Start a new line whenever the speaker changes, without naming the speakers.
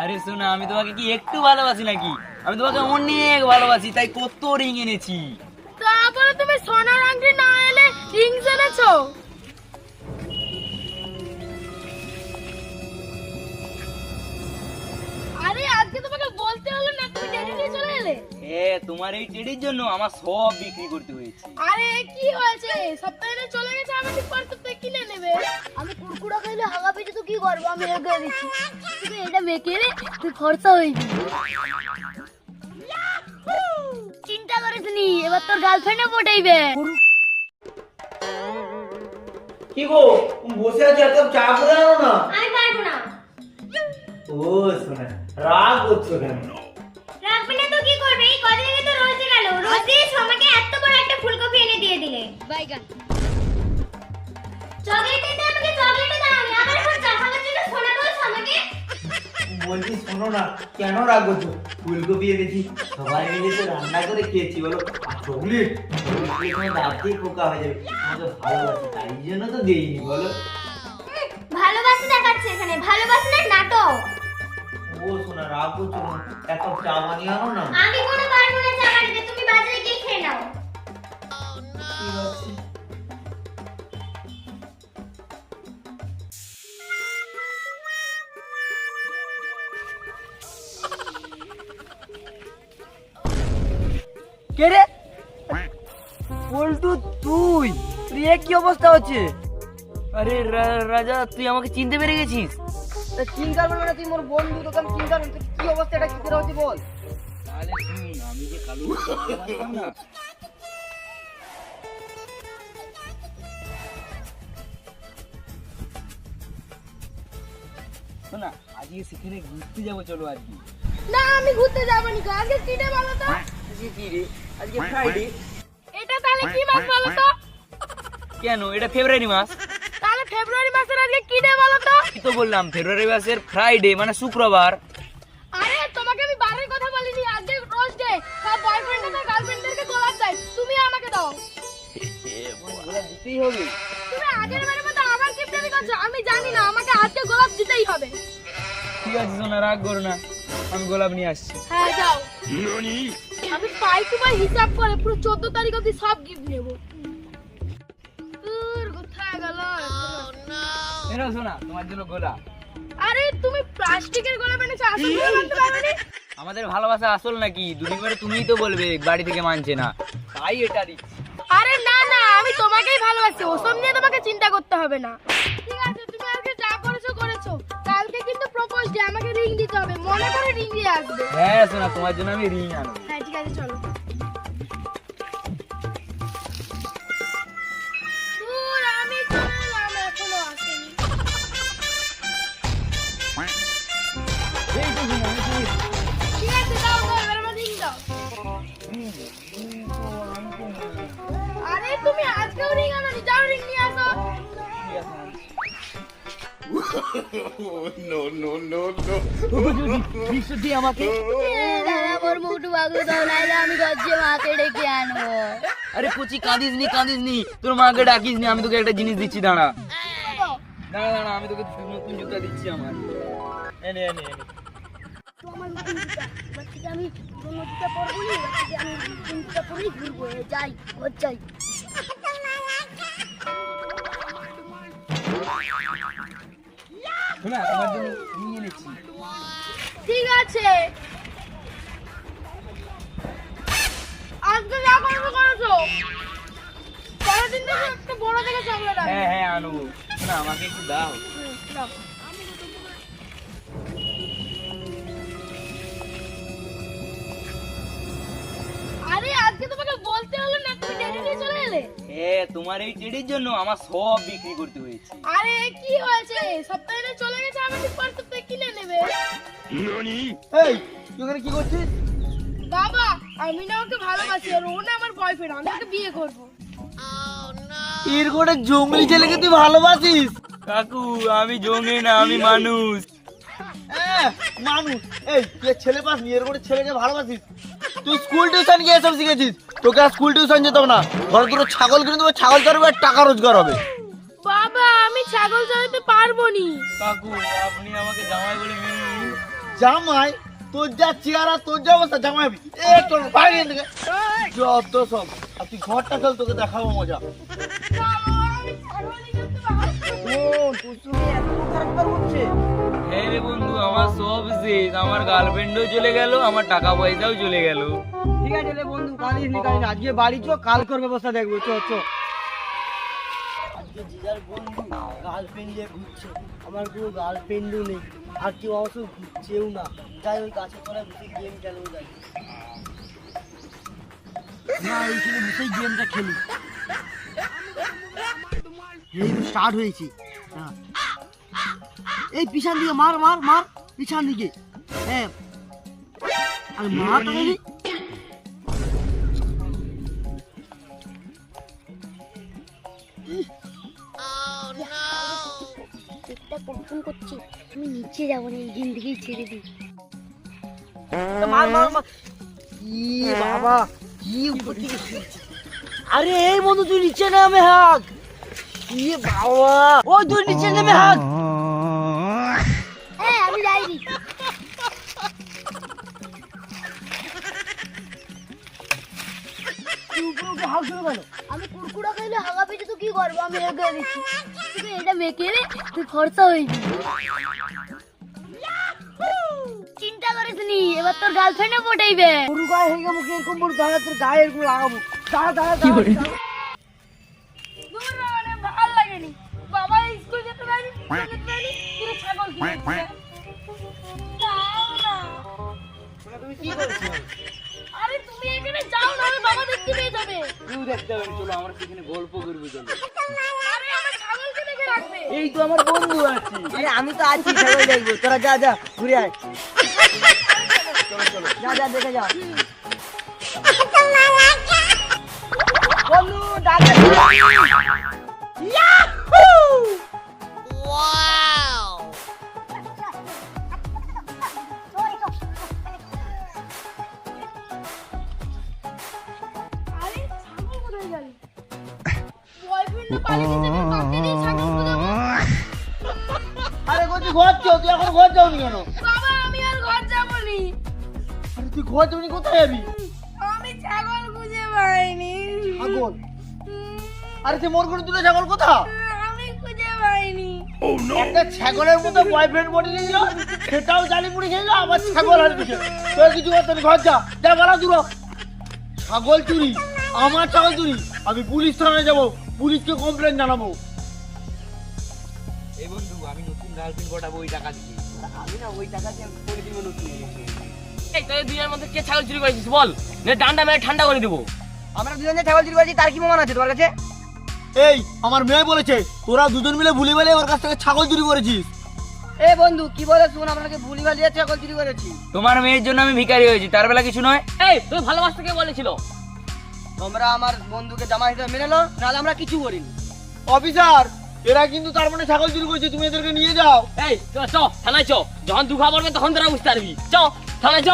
আরে শোনা, আমি তোমাকে কি একটু ভালোবাসি নাকি? আমি তোমাকে অনেক ভালোবাসি, তাই কত রিং এনেছি।
তারপরে তুমি সোনার আংটি না এলে রিং এনেছো? এলে
হ্যাঁ তোমার এই টেডির জন্য আমার সব বিক্রি করতে হয়েছে।
আরে কি হয়েছে? সপ্তাহে চলে গেছে আমি ঠিক কিনে নেবে।
আমি কুরকুরা খাইলে হাগা পেটে তো কি করব? আমি এগে দিচ্ছি। তুই এটা মেখে রে তুই ফর্সা হয়ে যাবি। চিন্তা করিস নি এবার তোর গার্লফ্রেন্ডে পটাইবে।
কি গো তুমি বসে আছো এক চা করে আনো না?
আমি পারব না।
ও শোনা রাগ করছ কেন?
কদিন আগে তো রোজে গেল। রোজে আমাকে এত বড় একটা ফুলকপি এনে দিয়ে দিলে। বাইগান। চকলেট দিতে আমাকে চকলেট দাও আমি আবার এখন চা জন্য সোনা বলছো আমাকে
বলছি শোনো না কেন রাগ করছ ফুলকপি এনেছি সবাই মিলে তো রান্না করে খেয়েছি বলো। চকলেট? চকলেট তোমার পোকা হয়ে যাবে। আমাকে ভালোবাসি তাই জন্য তো দেইনি বলো।
ভালোবাসা দেখাচ্ছে এখানে ভালোবাসা না নাটক।
ও শোনা রাগ করছ কেন? এক কাপ চা বানিয়ে আনো না।
আমি কোনো পারব না চা তুমি বাজারে গিয়ে খেয়ে নাও।
ঠিক আছে।
কে রে? পল্টু তুই? তুই এ কি অবস্থা হচ্ছে? আরে রা- রাজা তুই আমাকে চিনতে পেরে গেছিস?
চিন্তা করবে না তুই মোর বন্ধু তোকে আমি চিন্তা করব কি অবস্থা এটা কি করে হচ্ছে বল?
তাহলে শুন আমি যে কালু না শোনা আজকে সেখানে ঘুরতে যাব চলো আজকে।
না আমি ঘুরতে যাব নি আজকে কি ডে বলো তো?
আজকে কি রে আজকে ফ্রাইডে
এটা তাহলে কি মাস বলো তো?
কেন? এটা ফেব্রুয়ারি মাস?
ফেব্রুয়ারি মাসের আজকে কি ডে বলো তো
কি তো বললাম ফেব্রুয়ারি মাসের ফ্রাইডে মানে শুক্রবার।
আরে তোমাকে আমি বারের কথা বলিনি আজকে রোজ ডে সব বয়ফ্রেন্ড আর গার্লফ্রেন্ডদেরকে গোলাপ দেয় তুমি আমাকে দাও।
দিতেই হবে
তুমি আগের বারের মতো আবার কিপটামি করছ আমি জানি না আমাকে আজকে গোলাপ দিতেই হবে।
ঠিক আছে সোনা রাগ করো না আমি গোলাপ নিয়ে আসছি।
হ্যাঁ যাও। আমি পাই টু পাই হিসাব করে পুরো চোদ্দ তারিখ অব্দি সব গিফট নেব।
এনো সোনা তোমার জন্য গোলাপ।
আরে তুমি প্লাস্টিকের গোলাপ এনেছো আসল গোলাপ আনতে পারবে
আমাদের ভালোবাসা আসল নাকি? দুদিন পরে তুমিই তো বলবে বাড়ি থেকে মানছে না। তাই এটা দিচ্ছি।
আরে না না আমি তোমাকেই ভালোবাসি ওসব নিয়ে তোমাকে চিন্তা করতে হবে না। ঠিক আছে তুমি আজকে যা করেছ করেছ। কালকে কিন্তু প্রপোজ ডে আমাকে রিং দিতে হবে মনে করে রিং দিয়ে আসবে।
হ্যাঁ সোনা তোমার জন্য আমি রিং আনব।
হ্যাঁ ঠিক আছে চলো।
বিশুদ্ধি আমাকে
দাদা মোর মুটু বাগু দাও নাইলে আমি গজ্জে মাকে ডেকে আনব।
আরে কুচি কাঁদিস নি কাঁদিস নি তোর মাকে ডাকিস নি আমি তোকে একটা জিনিস দিচ্ছি দাঁড়া। দাঁড়া দাঁড়া আমি তোকে নতুন জুতা দিচ্ছি আমার। এনে এনে এনে
তো আমার নতুন জুতা এবার আমি তোর নদীটা পরবো নি এবার আমি নতুন জুতা পরেই ঘুরবো যাই ঘর যাই।
শোনা তোমার জন্য নিয়ে এনেছি
ঠিক আছে। আজকে যা করবে করেছ। পরের দিন থেকে একটা বড় থেকে চকলেট
হ্যাঁ হ্যাঁ আনব। শোনা আমাকে একটু দাও।
দাও। নিয়ে
হ্যাঁ তোমার এই টেডির জন্য আমার সব বিক্রি করতে হয়েছে।
আরে কি হয়েছে? সপ্তাহে চলে গেছে আমি ঠিক পর সপ্তাহে কিনে নেবে।
এই তুই এখানে কি করছিস?
বাবা আমি না ওকে ভালোবাসি আর ও না আমার বয়ফ্রেন্ড আমি ওকে বিয়ে করব।
এর করে জঙ্গলি ছেলেকে তুই ভালোবাসিস?
কাকু আমি জঙ্গে না আমি মানুষ।
হ্যাঁ, মানুষ। এই তুই ছেলে পাস নি এর করে ছেলেকে ভালোবাসিস? তুই স্কুল টিউশন গিয়ে এসব শিখেছিস? তোকে আর স্কুল টিউশন যেতে হবে না। ঘরে দুটো ছাগল কিনে দেবো ছাগল চড়বে আর টাকা রোজগার হবে।
বাবা আমি ছাগল চড়াতে পারব নি
কাকু আপনি আমাকে জামাই বলে
জামাই তোর যা চেহারা তোর যা অবস্থা জামাই এ তোর বাইরে থেকে যত সব। আর তুই ঘরটা চল তোকে দেখাবো মজা।
না, বাবা, আমি ছাগলই কিন্তু
হ্যাঁ রে বন্ধু আমার সব শেষ আমার গার্লফ্রেন্ডও চলে গেল আমার টাকা পয়সাও চলে গেল।
ঠিক আছে রে বন্ধু কাঁদিস নি কাঁদিস আজকে বাড়ি চো কালকের ব্যবস্থা দেখব চো চো। আজকে জিজার বন্ধু গার্লফ্রেন্ড নিয়ে ঘুরছে। আমার কোনো গার্লফ্রেন্ডও নেই আর কেউ অবশ্য ঘুরছেও না। যাই ওই গাছের তলায় বসে গেম খেলব যাই না এইখানে বসেই গেমটা খেলি। এই স্টার্ট হয়েছে। হ্যাঁ। এই পিছন দিকে মার মার মার পিছন দিকে। হ্যাঁ। আরে মার
করছে। আমি নিচে যাব না এই ছেড়ে দিই।
মার মার মার। ই বাবা কি উপর থেকে আরে এই বন্ধু তুই নিচে নামে হাক। বাবা। ওই তুই নিচে নেমে হাক।
কুরকুরা খাইলে হাগা পেটে তো কি করব? আমি করে দিচ্ছি তুই এটা মেখে রে তুই খরচা হয়ে চিন্তা করিস নি এবার তোর গার্লফ্রেন্ডে পটাইবে।
গরু গায়ে হেগে মুখে এরকম বড় দাঁড়া তোর গায়ে এরকম লাগাবো। দাঁড়া দাঁড়া দাঁড়া।
আমরা সেখানে গল্প করব চলো।
এই তো আমার বন্ধু আছে। আরে আমি তো আছি সবাই দেখব। তোরা যা যা ঘুরে আয়। যা যা দেখে যা। বন্ধু দাদা
আরে
বলছি ঘর যাও তুই এখন ঘর যাওনি কেন?
বাবা আমি আর ঘর যাবনি।
আরে তুই ঘর যাবনি কোথায় যাবি?
আমি ছাগল খুঁজে পাইনি।
ছাগল? আরে তুই মোর করে তুলে ছাগল কোথা
আমি খুঁজে পাইনি।
একটা ছাগলের মতো বয়ফ্রেন্ড বডি নিয়ে গেল সেটাও জালি পুড়ে খেয়ে আবার ছাগল আর তোর কিছু করতে ঘর যা যা বাড়া দূর হ। ছাগল চুরি আমার ছাগল চুরি আমি পুলিশ থানায় যাব। পুলিশকে কমপ্লেন জানাব।
এই বন্ধু আমি নতুন গার্লফ্রেন্ড পটাবো ওই টাকা দিয়ে।
আমি না ওই টাকা দিয়ে করে দিব নতুন
এই তোদের দুজনের মধ্যে কে ছাগল চুরি করেছিস বল? নে ডান্ডা মেরে ঠান্ডা করে দেবো।
আমরা দুজন যে ছাগল চুরি করেছি তার কি প্রমাণ আছে তোমার কাছে?
এই আমার মেয়ে বলেছে তোরা দুজন মিলে ভুলে বেলে ওর কাছ থেকে ছাগল চুরি করেছিস।
এ বন্ধু কি বলে শুন আপনাকে ভুলি ভালিয়ে ছাগল চুরি করেছি।
তোমার মেয়ের জন্য আমি ভিখারি হয়েছি তার বেলা কিছু নয়। এই তুই ভালোবাসতে কে বলেছিল?
তোমরা আমার বন্ধুকে জামা হিসেবে মেনে নাও, নাহলে আমরা কিছু করিনি।
অফিসার, এরা কিন্তু তার মানে ছাগল চুরি করছে, তুমি এদেরকে নিয়ে যাও।
এই চ থানায় চ যখন দুঃখা পড়বে তখন তারা বুঝতে পারবি। চ থানায় চ